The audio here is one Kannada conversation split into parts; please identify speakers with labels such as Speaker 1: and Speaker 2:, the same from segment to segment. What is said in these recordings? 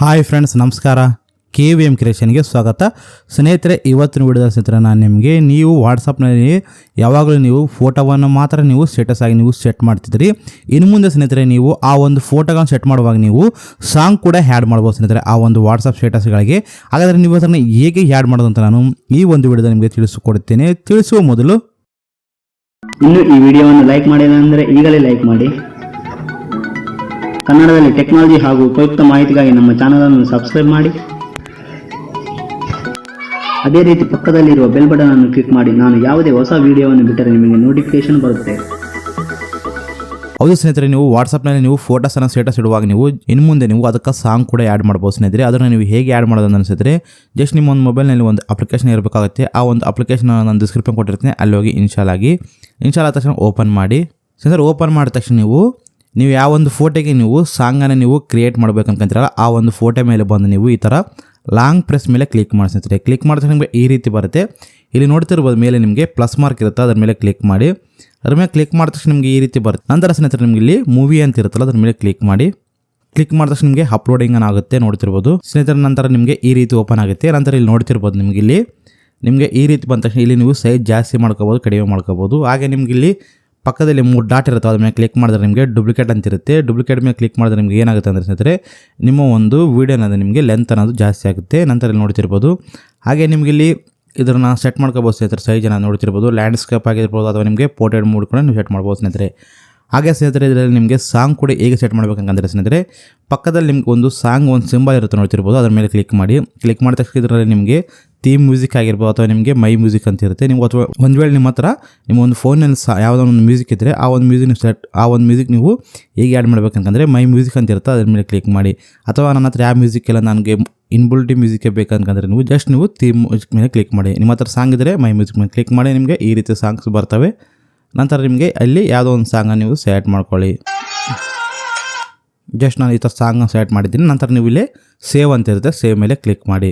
Speaker 1: ಹಾಯ್ ಫ್ರೆಂಡ್ಸ್ ನಮಸ್ಕಾರ. ಕೆ ವಿ ಎಂ ಕ್ರಿಯೇಷನ್ಗೆ ಸ್ವಾಗತ. ಸ್ನೇಹಿತರೆ, ಇವತ್ತಿನ ವಿಡಿಯೋದ ಸ್ನೇಹಿತರೆ, ನಾನು ನಿಮಗೆ ನೀವು ವಾಟ್ಸಪ್ನಲ್ಲಿ ಯಾವಾಗಲೂ ನೀವು ಫೋಟೋವನ್ನು ಮಾತ್ರ ನೀವು ಸ್ಟೇಟಸ್ ಆಗಿ ನೀವು ಸೆಟ್ ಮಾಡ್ತಿದ್ರಿ ಇನ್ನು ಮುಂದೆ ಸ್ನೇಹಿತರೆ, ನೀವು ಆ ಒಂದು ಫೋಟೋಗಳನ್ನು ಸೆಟ್ ಮಾಡುವಾಗ ನೀವು ಸಾಂಗ್ ಕೂಡ ಹ್ಯಾಡ್ ಮಾಡ್ಬೋದು ಸ್ನೇಹಿತರೆ, ಆ ಒಂದು ವಾಟ್ಸಪ್ ಸ್ಟೇಟಸ್ಗಳಿಗೆ ಹಾಗಾದರೆ ನೀವು ಅದನ್ನು ಹೇಗೆ ಹ್ಯಾಡ್ ಮಾಡೋದು ಅಂತ ನಾನು ಈ ಒಂದು ವಿಡಿಯೋದ ನಿಮಗೆ ತಿಳಿಸಿಕೊಡುತ್ತೇನೆ ತಿಳಿಸುವ ಮೊದಲು
Speaker 2: ಇನ್ನು ಈ ವಿಡಿಯೋವನ್ನು ಲೈಕ್ ಮಾಡಿಲ್ಲ ಅಂದರೆ ಈಗಲೇ ಲೈಕ್ ಮಾಡಿ. ಕನ್ನಡದಲ್ಲಿ ಟೆಕ್ನಾಲಜಿ ಹಾಗೂ ಉಪಯುಕ್ತ ಮಾಹಿತಿಗಾಗಿ ನಮ್ಮ ಚಾನಲನ್ನು ಸಬ್ಸ್ಕ್ರೈಬ್ ಮಾಡಿ. ಅದೇ ರೀತಿ ಪಕ್ಕದಲ್ಲಿರುವ ಬೆಲ್ ಬಟನ್ ಅನ್ನು ಕ್ಲಿಕ್ ಮಾಡಿ. ನಾನು ಯಾವುದೇ ಹೊಸ ವಿಡಿಯೋವನ್ನು ಬಿಟ್ಟರೆ ನಿಮಗೆ ನೋಟಿಫಿಕೇಶನ್ ಬರುತ್ತೆ.
Speaker 1: ಹೌದು ಸ್ನೇಹಿತರೆ, ನೀವು ವಾಟ್ಸಪ್ನಲ್ಲಿ ನೀವು ಫೋಟೋಸನ್ನು ಸ್ಟೇಟಸ್ ಇಡುವಾಗ ನೀವು ಇನ್ನು ಮುಂದೆ ನೀವು ಅದಕ್ಕೆ ಸಾಂಗ್ ಕೂಡ ಆ್ಯಡ್ ಮಾಡ್ಬೋದು ಸ್ನೇಹಿತರೆ. ಅದನ್ನು ನೀವು ಹೇಗೆ ಆ್ಯಡ್ ಮಾಡೋದು ಅನಿಸಿದ್ರೆ ಜಸ್ಟ್ ನಿಮ್ಮ ಒಂದು ಮೊಬೈಲ್ನಲ್ಲಿ ಒಂದು ಅಪ್ಲಿಕೇಶನ್ ಇರಬೇಕಾಗುತ್ತೆ. ಆ ಒಂದು ಅಪ್ಲಿಕೇಶನ್ ನಾನು ಡಿಸ್ಕ್ರಿಪ್ಷನ್ ಕೊಟ್ಟಿರ್ತೀನಿ. ಅಲ್ಲಿ ಹೋಗಿ ಇನ್ಸ್ಟಾಲ್ ಆಗಿ ಇನ್ಸ್ಟಾಲ್ ಆದ ತಕ್ಷಣ ಓಪನ್ ಮಾಡಿ. ಸ್ನೇಹಿತರೆ ಓಪನ್ ಮಾಡಿದ ತಕ್ಷಣ ನೀವು ನೀವು ಯಾವ ಒಂದು ಫೋಟೋಗೆ ನೀವು ಸಾಂಗನ್ನು ನೀವು ಕ್ರಿಯೇಟ್ ಮಾಡ್ಬೇಕು ಅನ್ಕೊಂತೀರಲ್ಲ, ಆ ಒಂದು ಫೋಟೋ ಮೇಲೆ ಬಂದು ನೀವು ಈ ಥರ ಲಾಂಗ್ ಪ್ರೆಸ್ ಮೇಲೆ ಕ್ಲಿಕ್ ಮಾಡಿ ಸ್ನೇಹಿತರೆ ಕ್ಲಿಕ್ ಮಾಡಿದ ತಕ್ಷಣ ನಿಮಗೆ ಈ ರೀತಿ ಬರುತ್ತೆ. ಇಲ್ಲಿ ನೋಡ್ತಿರ್ಬೋದು ಮೇಲೆ ನಿಮಗೆ ಪ್ಲಸ್ ಮಾರ್ಕ್ ಇರುತ್ತೆ, ಅದ್ರ ಮೇಲೆ ಕ್ಲಿಕ್ ಮಾಡಿ. ಅದ್ರ ಮೇಲೆ ಕ್ಲಿಕ್ ಮಾಡಿದ ತಕ್ಷಣ ನಿಮಗೆ ಈ ರೀತಿ ಬರುತ್ತೆ. ನಂತರ ಸ್ನೇಹಿತರೆ ನಿಮಗೆ ಇಲ್ಲಿ ಮೂವಿ ಅಂತ ಇರುತ್ತಲ್ಲ, ಅದ್ರ ಮೇಲೆ ಕ್ಲಿಕ್ ಮಾಡಿ. ಕ್ಲಿಕ್ ಮಾಡಿದ ತಕ್ಷಣ ನಿಮಗೆ ಅಪ್ಲೋಡಿಂಗ್ ಆಗುತ್ತೆ ನೋಡ್ತಿರ್ಬೋದು. ಸ್ನೇಹಿತರ ನಂತರ ನಿಮಗೆ ಈ ರೀತಿ ಓಪನ್ ಆಗುತ್ತೆ. ನಂತರ ಇಲ್ಲಿ ನೋಡ್ತಿರ್ಬೋದು ನಿಮಗೆ ಇಲ್ಲಿ. ನಿಮಗೆ ಈ ರೀತಿ ಬಂದ ತಕ್ಷಣ ಇಲ್ಲಿ ನೀವು ಸೈಜ್ ಜಾಸ್ತಿ ಮಾಡ್ಕೋಬೋದು, ಕಡಿಮೆ ಮಾಡ್ಕೋಬೋದು. ಹಾಗೆ ನಿಮಗೆ ಇಲ್ಲಿ ಪಕ್ಕದಲ್ಲಿ ಮೂರು ಡಾಟ್ ಇರುತ್ತೆ, ಅದ್ರ ಮೇಲೆ ಕ್ಲಿಕ್ ಮಾಡಿದ್ರೆ ನಿಮಗೆ ಡೂಪ್ಲಿಕೇಟ್ ಅಂತ ಇರುತ್ತೆ. ಡೂಪ್ಲಿಕೇಟ್ ಮೇಲೆ ಕ್ಲಿಕ್ ಮಾಡಿದ್ರೆ ನಿಮಗೆ ಏನಾಗುತ್ತೆ ಅಂದರೆ ಸ್ನೇಹಿತರೆ, ನಿಮ್ಮ ಒಂದು ವೀಡಿಯೋ ಅನ್ನೋದು ನಿಮಗೆ ಲೆಂತ್ ಅನ್ನೋದು ಜಾಸ್ತಿ ಆಗುತ್ತೆ. ನಂತರ ಇಲ್ಲಿ ನೋಡ್ತಿರ್ಬೋದು. ಹಾಗೆ ನಿಮಗೆ ಇಲ್ಲಿ ಇದನ್ನು ಸೆಟ್ ಮಾಡ್ಕೋಬೋದು ಸ್ನೇಹಿತರೆ ಸೈಜನ್ನು ನೋಡ್ತಿರ್ಬೋದು. ಲ್ಯಾಂಡ್ಸ್ಕೇಪ್ ಆಗಿರ್ಬೋದು ಅಥವಾ ನಿಮಗೆ ಪೋರ್ಟ್ರೇಟ್ ಮೂಡ್ ಕೂಡ ನೀವು ಸೆಟ್ ಮಾಡ್ಬೋದು ಸ್ನೇಹಿತರೆ. ಹಾಗೆ ಸ್ನೇಹಿತರೆ, ಇದರಲ್ಲಿ ನಿಮಗೆ ಸಾಂಗ್ ಕೂಡ ಹೇಗೆ ಸೆಟ್ ಮಾಡಬೇಕಂತಂದರೆ ಸ್ನೇಹಿತರೆ, ಪಕ್ಕದಲ್ಲಿ ನಿಮ್ಗೆ ಒಂದು ಸಾಂಗ್ ಒಂದು ಸಿಂಬಲ್ ಇರುತ್ತೆ ನೋಡ್ತಿರ್ಬೋದು ಅದರ ಮೇಲೆ ಕ್ಲಿಕ್ ಮಾಡಿ. ಕ್ಲಿಕ್ ಮಾಡಿದ ತಕ್ಷಣ ಇದರಲ್ಲಿ ನಿಮಗೆ ಥೀಮ್ ಮ್ಯೂಸಿಕ್ ಆಗಿರ್ಬೋದು ಅಥವಾ ನಿಮಗೆ ಮೈ ಮ್ಯೂಸಿಕ್ ಅಂತ ಇರುತ್ತೆ. ನೀವು ಅಥವಾ ಒಂದು ವೇಳೆ ನಿಮ್ಮ ಹತ್ರ ನಿಮ್ಮ ಒಂದು ಫೋನಲ್ಲಿ ಸಹ ಯಾವುದೋ ಒಂದು ಮ್ಯೂಸಿಕ್ ಇದ್ದರೆ ಆ ಒಂದು ಮ್ಯೂಸಿಕ್ ನೀವು ಸೆಟ್ ಆ ಒಂದು ಮ್ಯೂಸಿಕ್ ನೀವು ಹೇಗೆ ಆ್ಯಡ್ ಮಾಡಬೇಕಂತಂದರೆ ಮೈ ಮ್ಯೂಸಿಕ್ ಅಂತ ಇರುತ್ತೆ, ಅದ್ರ ಮೇಲೆ ಕ್ಲಿಕ್ ಮಾಡಿ. ಅಥವಾ ನನ್ನ ಹತ್ರ ಯಾವ ಮ್ಯೂಸಿಕ್ ಎಲ್ಲ ನನಗೆ ಇನ್ಬುಲ್ಟಿ ಮ್ಯೂಸಿಕೇ ಬೇಕಂತಂದರೆ ನೀವು ಜಸ್ಟ್ ನೀವು ಥೀಮ್ ಮ್ಯೂಸಿಕ್ ಮೇಲೆ ಕ್ಲಿಕ್ ಮಾಡಿ. ನಿಮ್ಮ ಹತ್ರ ಸಾಂಗ್ ಇದ್ದರೆ ಮೈ ಮ್ಯೂಸಿಕ್ ಮೇಲೆ ಕ್ಲಿಕ್ ಮಾಡಿ, ನಿಮಗೆ ಈ ರೀತಿ ಸಾಂಗ್ಸ್ ಬರ್ತವೆ. ನಂತರ ನಿಮಗೆ ಅಲ್ಲಿ ಯಾವುದೋ ಒಂದು ಸಾಂಗನ್ನು ನೀವು ಸೆಲೆಕ್ಟ್ ಮಾಡ್ಕೊಳ್ಳಿ. ಜಸ್ಟ್ ನಾನು ಈ ಥರ ಸಾಂಗನ್ನು ಸೆಲೆಕ್ಟ್ ಮಾಡಿದ್ದೀನಿ. ನಂತರ ನೀವು ಇಲ್ಲಿ ಸೇವ್ ಅಂತ ಇರುತ್ತೆ. ಸೇವ್ ಮೇಲೆ ಕ್ಲಿಕ್ ಮಾಡಿ.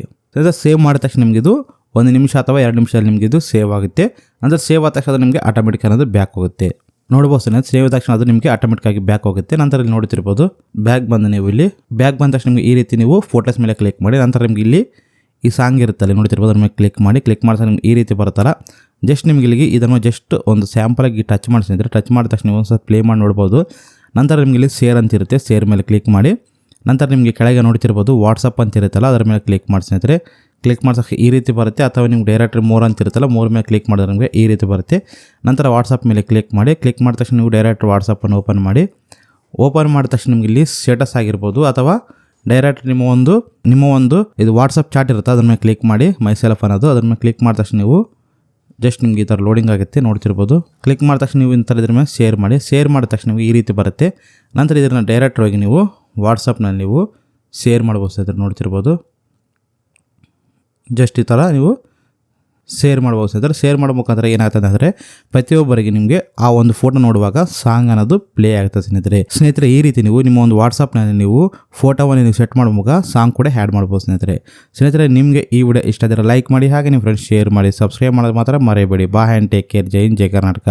Speaker 1: ಸೇವ್ ಮಾಡಿದ ತಕ್ಷಣ ನಿಮಗೆ ಇದು ಒಂದು ನಿಮಿಷ ಅಥವಾ ಎರಡು ನಿಮಿಷದಲ್ಲಿ ನಿಮಗೆ ಇದು ಸೇವ್ ಆಗುತ್ತೆ. ಅಂದರೆ ಸೇವ್ ಆದ ತಕ್ಷಣ ಅದು ನಿಮಗೆ ಆಟೋಮೆಟಿಕ್ ಅನ್ನೋದು ಬ್ಯಾಕ್ ಹೋಗುತ್ತೆ. ನೋಡ್ಬೋದು ಸೇವ್ ಆದ ತಕ್ಷಣ ಅದು ನಿಮಗೆ ಆಟೋಮೆಟಿಕ್ ಆಗಿ ಬ್ಯಾಕ್ ಹೋಗುತ್ತೆ. ನಂತರ ಇಲ್ಲಿ ನೋಡ್ತಿರ್ಬೋದು ಬ್ಯಾಗ್ ಬಂದು ನೀವು ಇಲ್ಲಿ ಬ್ಯಾಗ್ ಬಂದ ತಕ್ಷಣ ನಿಮಗೆ ಈ ರೀತಿ ನೀವು ಫೋಟೋಸ್ ಮೇಲೆ ಕ್ಲಿಕ್ ಮಾಡಿ. ನಂತರ ನಿಮಗೆ ಇಲ್ಲಿ ಈ ಸಾಂಗ್ ಇರುತ್ತಲ್ಲ, ನೋಡ್ತಿರ್ಬೋದು, ಅದ್ರ ಮೇಲೆ ಕ್ಲಿಕ್ ಮಾಡಿ. ಕ್ಲಿಕ್ ಮಾಡಿದ್ರೆ ನಿಮ್ಗೆ ಈ ರೀತಿ ಬರುತ್ತಲ್ಲ. ಜಸ್ಟ್ ನಿಮ್ಗೆ ಇಲ್ಲಿಗೆ ಇದನ್ನು ಜಸ್ಟ್ ಒಂದು ಸ್ಯಾಂಪಲಾಗಿ ಟಚ್ ಮಾಡಿಸಿದ್ರೆ ಟಚ್ ಮಾಡಿದ ತಕ್ಷಣ ಒಂದು ಸ್ವಲ್ಪ ಪ್ಲೇ ಮಾಡಿ ನೋಡ್ಬೋದು. ನಂತರ ನಿಮಗೆ ಇಲ್ಲಿ ಸೇರ್ ಅಂತಿರುತ್ತೆ ಸೇರ್ ಮೇಲೆ ಕ್ಲಿಕ್ ಮಾಡಿ. ನಂತರ ನಿಮಗೆ ಕೆಳಗೆ ನೋಡ್ತಿರ್ಬೋದು ವಾಟ್ಸಪ್ ಅಂತಿರುತ್ತಲ್ಲ ಅದರ ಮೇಲೆ ಕ್ಲಿಕ್ ಮಾಡಿ ಕ್ಲಿಕ್ ಮಾಡಿಸೋಕೆ ಈ ರೀತಿ ಬರುತ್ತೆ ಅಥವಾ ನಿಮ್ಗೆ ಡೈರೆಕ್ಟ್ ಮೋರ್ ಅಂತಿರುತ್ತಲ್ಲ ಮೋರ್ ಮೇಲೆ ಕ್ಲಿಕ್ ಮಾಡಿದ್ರೆ ನಿಮಗೆ ಈ ರೀತಿ ಬರುತ್ತೆ. ನಂತರ ವಾಟ್ಸಪ್ ಮೇಲೆ ಕ್ಲಿಕ್ ಮಾಡಿ. ಕ್ಲಿಕ್ ಮಾಡಿದ ತಕ್ಷಣ ನೀವು ಡೈರೆಕ್ಟ್ ವಾಟ್ಸಪ್ಪನ್ನು ಓಪನ್ ಮಾಡಿ. ಓಪನ್ ಮಾಡಿದ ತಕ್ಷಣ ನಿಮಗೆ ಇಲ್ಲಿ ಸ್ಟೇಟಸ್ ಆಗಿರ್ಬೋದು ಅಥವಾ ಡೈರೆಕ್ಟ್ ನಿಮ್ಮ ಒಂದು ನಿಮ್ಮ ಒಂದು ಇದು ವಾಟ್ಸಪ್ ಚಾಟ್ ಇರುತ್ತೆ, ಅದ್ರ ಮೇಲೆ ಕ್ಲಿಕ್ ಮಾಡಿ. ಮೈ ಸೆಲ್ಫ್ ಅನ್ನೋದು ಅದ್ರ ಮೇಲೆ ಕ್ಲಿಕ್ ಮಾಡಿದ ತಕ್ಷಣ ನೀವು ಜಸ್ಟ್ ನಿಮ್ಗೆ ಈ ಥರ ಲೋಡಿಂಗ್ ಆಗುತ್ತೆ, ನೋಡ್ತಿರ್ಬೋದು. ಕ್ಲಿಕ್ ಮಾಡಿದ ತಕ್ಷಣ ನೀವು ಇಂಥರ ಇದ್ರ ಮೇಲೆ ಶೇರ್ ಮಾಡಿ. ಶೇರ್ ಮಾಡಿದ ತಕ್ಷಣ ನಿಮಗೆ ಈ ರೀತಿ ಬರುತ್ತೆ. ನಂತರ ಇದನ್ನು ಡೈರೆಕ್ಟ್ ಹೋಗಿ ನೀವು ವಾಟ್ಸಪ್ನಲ್ಲಿ ನೀವು ಶೇರ್ ಮಾಡ್ಬೋದು ಸರ್ ನೋಡ್ತಿರ್ಬೋದು. ಜಸ್ಟ್ ಈ ಥರ ನೀವು ಶೇರ್ ಮಾಡ್ಬೋದು ಸ್ನೇಹಿತರೆ ಶೇರ್ ಮಾಡೋ ಮುಖಾಂತರ ಏನಾಗ್ತದೆ ಅಂದರೆ ಪ್ರತಿಯೊಬ್ಬರಿಗೆ ನಿಮಗೆ ಆ ಒಂದು ಫೋಟೋ ನೋಡುವಾಗ ಸಾಂಗ್ ಅನ್ನೋದು ಪ್ಲೇ ಆಗ್ತದೆ ಸ್ನೇಹಿತರೆ. ಸ್ನೇಹಿತರೆ, ಈ ರೀತಿ ನೀವು ನಿಮ್ಮ ಒಂದು ವಾಟ್ಸಪ್ನಲ್ಲಿ ನೀವು ಫೋಟೋವನ್ನು ನೀವು ಸೆಟ್ ಮಾಡುವಾಗ ಸಾಂಗ್ ಕೂಡ ಆ್ಯಡ್ ಮಾಡ್ಬೋದು ಸ್ನೇಹಿತರೆ. ಸ್ನೇಹಿತರೆ, ನಿಮಗೆ ಈ ವಿಡಿಯೋ ಇಷ್ಟ ಆದರೆ ಲೈಕ್ ಮಾಡಿ ಹಾಗೆ ನಿಮ್ಮ ಫ್ರೆಂಡ್ಸ್ ಶೇರ್ ಮಾಡಿ ಸಬ್ಸ್ಕ್ರೈಬ್ ಮಾಡೋದು ಮಾತ್ರ ಮರೆಯಬೇಡಿ. ಬಾ ಆ್ಯಂಡ್ ಟೇಕ್ ಕೇರ್ ಜೈನ್ ಜೈ ಕರ್ನಾಟಕ.